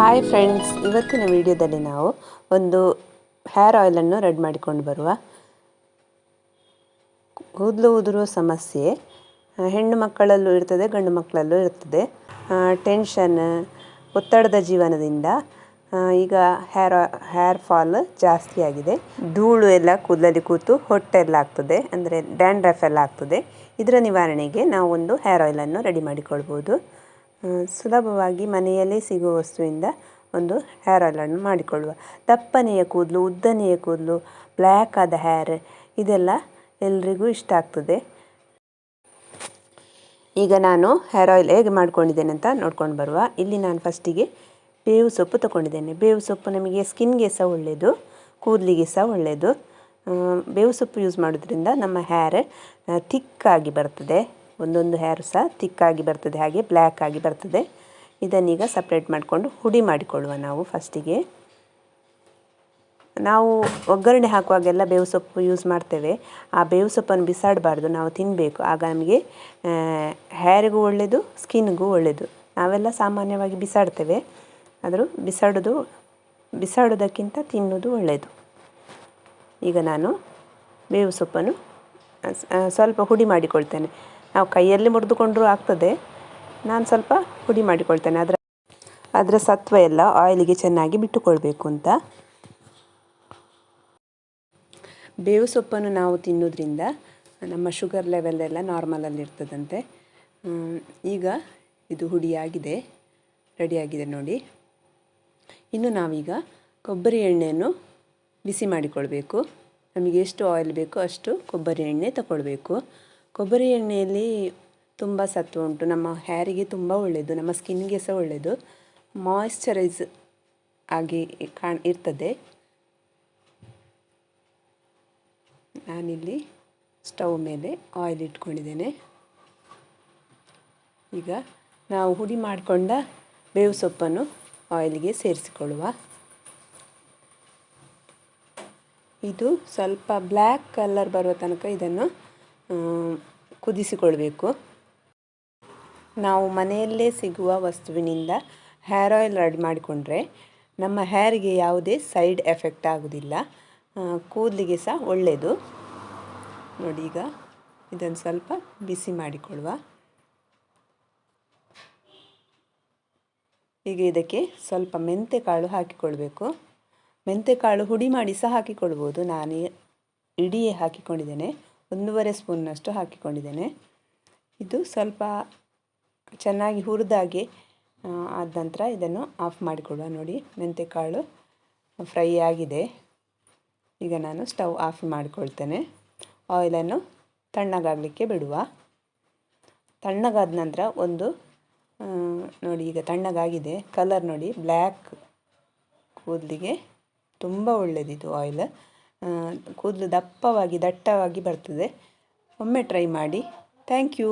Hi friends ಇವತ್ತಿನ ವಿಡಿಯೋದಲ್ಲಿ ನಾವು ಒಂದು ಹೇರ್ ಆಯಿಲನ್ನು ರೆಡಿ ಮಾಡಿಕೊಂಡು ಬರುವ ಕೂದಲು ಉದುರುವ ಸಮಸ್ಯೆ ಹೆಣ್ಣು ಮಕ್ಕಳಲ್ಲೂ ಇರ್ತದೆ, ಗಂಡು ಮಕ್ಕಳಲ್ಲೂ ಇರ್ತದೆ. ಟೆನ್ಷನ್ ಒತ್ತಡದ ಜೀವನದಿಂದ ಈಗ ಹೇರ್ ಹೇರ್ ಫಾಲ್ ಜಾಸ್ತಿ ಆಗಿದೆ. ಧೂಳು ಎಲ್ಲ ಕೂದಲಲ್ಲಿ ಕೂತು ಹೊಟ್ಟೆಲ್ಲ ಆಗ್ತದೆ, ಅಂದರೆ ಡ್ಯಾಂಡ್ರಫ್ ಎಲ್ಲ ಆಗ್ತದೆ. ಇದರ ನಿವಾರಣೆಗೆ ನಾವು ಒಂದು ಹೇರ್ ಆಯಿಲನ್ನು ರೆಡಿ ಮಾಡಿಕೊಳ್ಬೋದು. ಸುಲಭವಾಗಿ ಮನೆಯಲ್ಲೇ ಸಿಗುವ ವಸ್ತುವಿಂದ ಒಂದು ಹೇರ್ ಆಯಿಲನ್ನು ಮಾಡಿಕೊಳ್ಳುವ. ದಪ್ಪನೆಯ ಕೂದಲು, ಉದ್ದನೆಯ ಕೂದಲು ಬ್ಲ್ಯಾಕ್ ಆದ ಹೇರ್ ಇದೆಲ್ಲ ಎಲ್ರಿಗೂ ಇಷ್ಟ ಆಗ್ತದೆ. ಈಗ ನಾನು ಹೇರ್ ಆಯಿಲ್ ಹೇಗೆ ಮಾಡ್ಕೊಂಡಿದ್ದೇನೆ ಅಂತ ನೋಡ್ಕೊಂಡು ಬರುವ. ಇಲ್ಲಿ ನಾನು ಫಸ್ಟಿಗೆ ಬೇವು ಸೊಪ್ಪು ತಗೊಂಡಿದ್ದೇನೆ. ಬೇವು ಸೊಪ್ಪು ನಮಗೆ ಸ್ಕಿನ್ಗೆ ಸಹ ಒಳ್ಳೆಯದು ಕೂದಲಿಗೆ ಸಹ ಒಳ್ಳೆಯದು ಬೇವು ಸೊಪ್ಪು ಯೂಸ್ ಮಾಡೋದ್ರಿಂದ ನಮ್ಮ ಹೇರ್ ಥಿಕ್ಕಾಗಿ ಬರ್ತದೆ. ಒಂದೊಂದು ಹೇರ್ ಸಹ ತಿಕ್ಕಾಗಿ ಬರ್ತದೆ, ಹಾಗೆ ಬ್ಲ್ಯಾಕ್ ಆಗಿ ಬರ್ತದೆ. ಇದನ್ನೀಗ ಸಪ್ರೇಟ್ ಮಾಡಿಕೊಂಡು ಹುಡಿ ಮಾಡಿಕೊಳ್ಳುವ ನಾವು ಫಸ್ಟಿಗೆ ನಾವು ಒಗ್ಗರಣೆ ಹಾಕುವಾಗೆಲ್ಲ ಬೇವು ಸೊಪ್ಪು ಯೂಸ್ ಮಾಡ್ತೇವೆ. ಆ ಬೇವು ಸೊಪ್ಪನ್ನು ಬಿಸಾಡಬಾರ್ದು, ನಾವು ತಿನ್ನಬೇಕು ಆಗ ನಮಗೆ ಹೇರಿಗೂ ಒಳ್ಳೆಯದು ಸ್ಕಿನ್ಗೂ ಒಳ್ಳೆಯದು ನಾವೆಲ್ಲ ಸಾಮಾನ್ಯವಾಗಿ ಬಿಸಾಡ್ತೇವೆ. ಆದರೂ ಬಿಸಾಡೋದು, ಬಿಸಾಡೋದಕ್ಕಿಂತ ತಿನ್ನೋದು ಒಳ್ಳೆಯದು ಈಗ ನಾನು ಬೇವು ಸೊಪ್ಪನ್ನು ಸ್ವಲ್ಪ ಹುಡಿ ಮಾಡಿಕೊಳ್ತೇನೆ. ನಾವು ಕೈಯಲ್ಲಿ ಮುರಿದುಕೊಂಡ್ರೂ ಆಗ್ತದೆ. ನಾನು ಸ್ವಲ್ಪ ಹುಡಿ ಮಾಡಿಕೊಳ್ತೇನೆ. ಅದರ ಅದರ ಸತ್ವ ಎಲ್ಲ ಆಯಿಲಿಗೆ ಚೆನ್ನಾಗಿ ಬಿಟ್ಟುಕೊಳ್ಬೇಕು ಅಂತ. ಬೇವು ಸೊಪ್ಪನ್ನು ನಾವು ತಿನ್ನೋದ್ರಿಂದ ನಮ್ಮ ಶುಗರ್ ಲೆವೆಲ್ ಎಲ್ಲ ನಾರ್ಮಲಲ್ಲಿ ಇರ್ತದಂತೆ. ಈಗ ಇದು ಹುಡಿಯಾಗಿದೆ ರೆಡಿಯಾಗಿದೆ ನೋಡಿ. ಇನ್ನು ನಾವೀಗ ಕೊಬ್ಬರಿ ಎಣ್ಣೆಯನ್ನು ಬಿಸಿ ಮಾಡಿಕೊಳ್ಬೇಕು. ನಮಗೆ ಎಷ್ಟು ಆಯಿಲ್ ಬೇಕೋ ಅಷ್ಟು ಕೊಬ್ಬರಿ ಎಣ್ಣೆ ತಗೊಳ್ಬೇಕು ಕೊಬ್ಬರಿ ಎಣ್ಣೆಯಲ್ಲಿ ತುಂಬ ಸತ್ವ ಉಂಟು. ನಮ್ಮ ಹೇರಿಗೆ ತುಂಬ ಒಳ್ಳೆಯದು ನಮ್ಮ ಸ್ಕಿನ್ಗೆ ಸಹ ಒಳ್ಳೆಯದು ಮಾಯಿಶ್ಚರೈಸ್ ಆಗಿ ಕಾಣ್, ಇರ್ತದೆ. ನಾನಿಲ್ಲಿ ಸ್ಟವ್ ಮೇಲೆ ಆಯಿಲ್ ಇಟ್ಕೊಂಡಿದ್ದೇನೆ. ಈಗ ನಾವು ಹುಡಿ ಮಾಡಿಕೊಂಡ ಬೇವು ಸೊಪ್ಪನ್ನು ಆಯಿಲ್ಗೆ ಸೇರಿಸಿಕೊಳ್ಳುವ. ಇದು ಸ್ವಲ್ಪ ಬ್ಲ್ಯಾಕ್ ಕಲರ್ ಬರುವ ತನಕ ಇದನ್ನು ಕುದಿಸಿಕೊಳ್ಬೇಕು. ನಾವು ಮನೆಯಲ್ಲೇ ಸಿಗುವ ವಸ್ತುವಿನಿಂದ ಹೇರ್ ಆಯಿಲ್ ರೆಡಿ ಮಾಡಿಕೊಂಡ್ರೆ ನಮ್ಮ ಹೇರಿಗೆ ಯಾವುದೇ ಸೈಡ್ ಎಫೆಕ್ಟ್ ಆಗೋದಿಲ್ಲ ಆ, ಕೂದಲಿಗೆ ಸಹ ಒಳ್ಳೆಯದು ನೋಡಿ ಈಗ ಇದನ್ನು ಸ್ವಲ್ಪ ಬಿಸಿ ಮಾಡಿಕೊಳ್ಳುವ. ಈಗ ಇದಕ್ಕೆ ಸ್ವಲ್ಪ ಮೆಂತೆ ಕಾಳು ಹಾಕಿಕೊಳ್ಬೇಕು. ಮೆಂತೆ ಕಾಳು ಹುಡಿ ಮಾಡಿ ಸಹ ಹಾಕಿಕೊಳ್ಬೋದು. ನಾನು ಇಡೀ ಹಾಕಿಕೊಂಡಿದ್ದೇನೆ. ಒಂದೂವರೆ ಸ್ಪೂನ್ನಷ್ಟು ಹಾಕಿಕೊಂಡಿದ್ದೇನೆ. ಇದು ಸ್ವಲ್ಪ ಚೆನ್ನಾಗಿ ಹುರಿದಾಗೆ ಆದ ನಂತರ ಇದನ್ನು ಆಫ್ ಮಾಡಿಕೊಡುವ ನೋಡಿ ಮೆಂತ್ಯಕಾಳು ಕಾಳು ಫ್ರೈ ಆಗಿದೆ. ಈಗ ನಾನು ಸ್ಟವ್ ಆಫ್ ಮಾಡಿಕೊಳ್ತೇನೆ. ಆಯಿಲನ್ನು ತಣ್ಣಗಾಗಲಿಕ್ಕೆ ಬಿಡುವ. ತಣ್ಣಗಾದ ನಂತರ ಒಂದು ನೋಡಿ, ಈಗ ತಣ್ಣಗಾಗಿದೆ. ಕಲರ್ ನೋಡಿ, ಬ್ಲ್ಯಾಕ್ ಕೂದಲಿಗೆ ತುಂಬ ಒಳ್ಳೆಯದಿದು ಆಯಿಲ್. ಕೂದಲು ದಪ್ಪವಾಗಿ ದಟ್ಟವಾಗಿ ಬರ್ತದೆ. ಒಮ್ಮೆ ಟ್ರೈ ಮಾಡಿ. Thank you